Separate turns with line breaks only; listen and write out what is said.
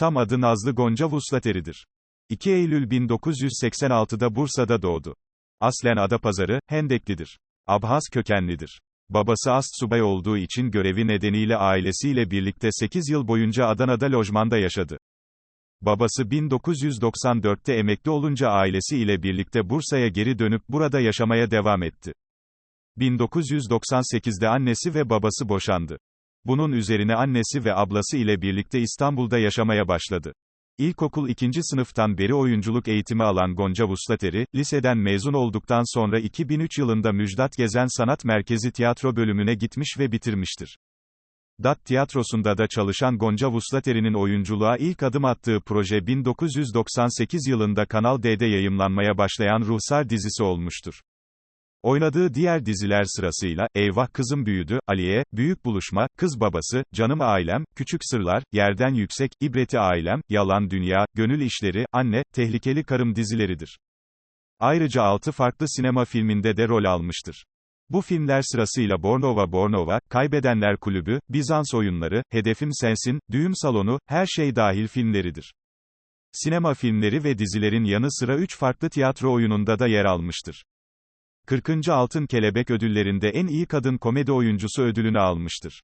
Tam adı Nazlı Gonca Vuslateri'dir. 2 Eylül 1986'da Bursa'da doğdu. Aslen Adapazarı, Hendeklidir. Abhaz kökenlidir. Babası ast subay olduğu için görevi nedeniyle ailesiyle birlikte 8 yıl boyunca Adana'da lojmanda yaşadı. Babası 1994'te emekli olunca ailesi ile birlikte Bursa'ya geri dönüp burada yaşamaya devam etti. 1998'de annesi ve babası boşandı. Bunun üzerine annesi ve ablası ile birlikte İstanbul'da yaşamaya başladı. İlkokul 2. sınıftan beri oyunculuk eğitimi alan Gonca Vuslateri, liseden mezun olduktan sonra 2003 yılında Müjdat Gezen Sanat Merkezi tiyatro bölümüne gitmiş ve bitirmiştir. DAT tiyatrosunda da çalışan Gonca Vuslateri'nin oyunculuğa ilk adım attığı proje 1998 yılında Kanal D'de yayımlanmaya başlayan Ruhsar dizisi olmuştur. Oynadığı diğer diziler sırasıyla, Eyvah Kızım Büyüdü, Aliye, Büyük Buluşma, Kız Babası, Canım Ailem, Küçük Sırlar, Yerden Yüksek, İbreti Ailem, Yalan Dünya, Gönül İşleri, Anne, Tehlikeli Karım dizileridir. Ayrıca 6 farklı sinema filminde de rol almıştır. Bu filmler sırasıyla Bornova Bornova, Kaybedenler Kulübü, Bizans Oyunları, Hedefim Sensin, Düğüm Salonu, Her Şey Dahil filmleridir. Sinema filmleri ve dizilerin yanı sıra 3 farklı tiyatro oyununda da yer almıştır. 40. Altın Kelebek ödüllerinde en iyi kadın komedi oyuncusu ödülünü almıştır.